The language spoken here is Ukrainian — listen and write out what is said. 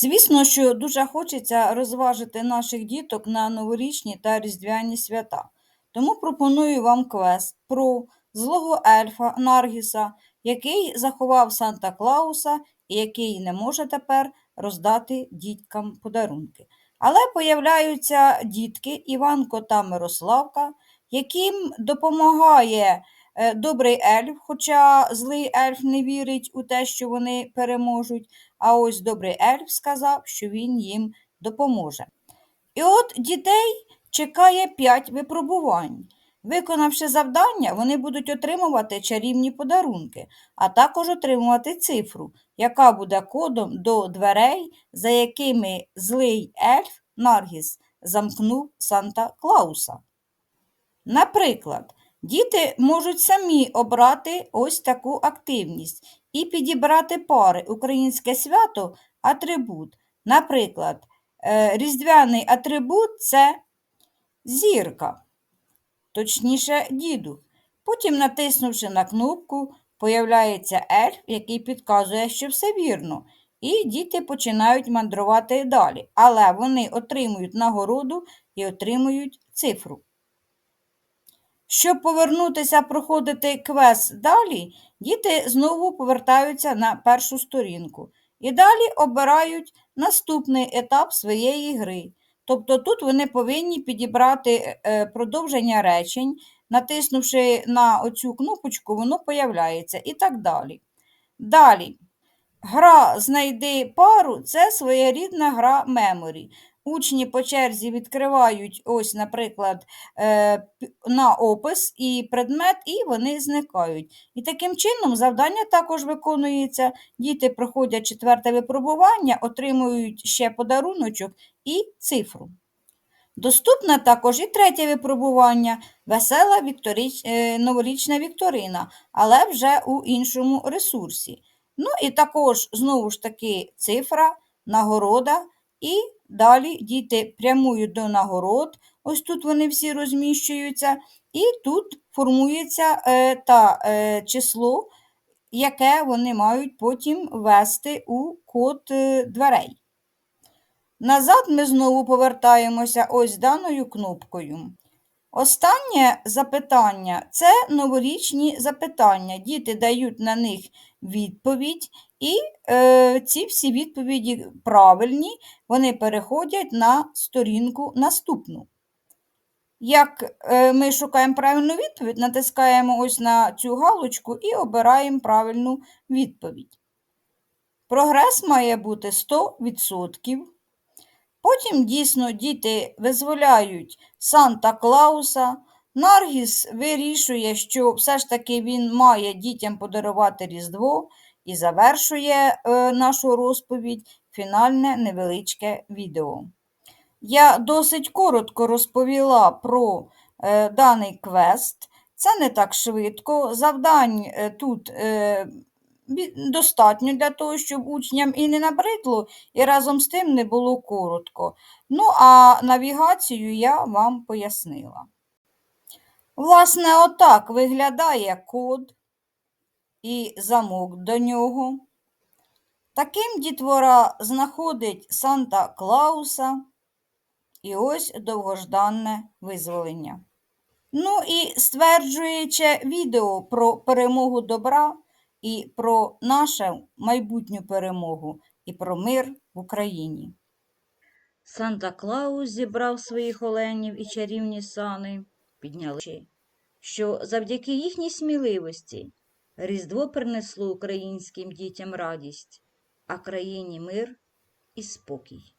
Звісно, що дуже хочеться розважити наших діток на новорічні та різдвяні свята. Тому пропоную вам квест про злого ельфа Наргіса, який заховав Санта Клауса і який не може тепер роздати діткам подарунки. Але появляються дітки Іванко та Мирославка, яким допомагає добрий ельф, хоча злий ельф не вірить у те, що вони переможуть. А ось добрий ельф сказав, що він їм допоможе. І от дітей чекає п'ять випробувань. Виконавши завдання, вони будуть отримувати чарівні подарунки, а також отримувати цифру, яка буде кодом до дверей, за якими злий ельф Наргіс замкнув Санта Клауса. Наприклад, діти можуть самі обрати ось таку активність і підібрати пари українське свято атрибут. Наприклад, е, різдвяний атрибут це зірка, точніше, дідух. Потім, натиснувши на кнопку, появляється ельф, який підказує, що все вірно. І діти починають мандрувати далі, але вони отримують нагороду і отримують цифру. Щоб повернутися проходити квест далі, діти знову повертаються на першу сторінку і далі обирають наступний етап своєї гри. Тобто тут вони повинні підібрати е, продовження речень, натиснувши на оцю кнопочку, воно появляється і так далі. Далі. Гра Знайди пару це своєрідна гра меморі. Учні по черзі відкривають, ось, наприклад, е, на опис і предмет, і вони зникають. І таким чином завдання також виконується. Діти проходять четверте випробування, отримують ще подаруночок і цифру. Доступне також і третє випробування весела вікторіч... е, новорічна вікторина, але вже у іншому ресурсі. Ну і також, знову ж таки, цифра, нагорода, і далі діти прямують до нагород. Ось тут вони всі розміщуються, і тут формується е, та е, число, яке вони мають потім ввести у код е, дверей. Назад ми знову повертаємося ось даною кнопкою. Останнє запитання це новорічні запитання. Діти дають на них відповідь, і е, ці всі відповіді правильні, вони переходять на сторінку наступну. Як е, ми шукаємо правильну відповідь, натискаємо ось на цю галочку і обираємо правильну відповідь. Прогрес має бути 100%. Потім дійсно діти визволяють Санта Клауса. Наргіс вирішує, що все ж таки він має дітям подарувати Різдво і завершує е, нашу розповідь фінальне невеличке відео. Я досить коротко розповіла про е, даний квест. Це не так швидко. Завдань е, тут е, достатньо для того, щоб учням і не набридло, і разом з тим не було коротко. Ну, а навігацію я вам пояснила. Власне, отак виглядає код і замок до нього. Таким дітвора знаходить Санта Клауса і ось довгожданне визволення. Ну і стверджуючи відео про перемогу добра і про нашу майбутню перемогу, і про мир в Україні. Санта Клаус зібрав своїх оленів і чарівні сани, підняли, що завдяки їхній сміливості Різдво принесло українським дітям радість, а країні мир і спокій.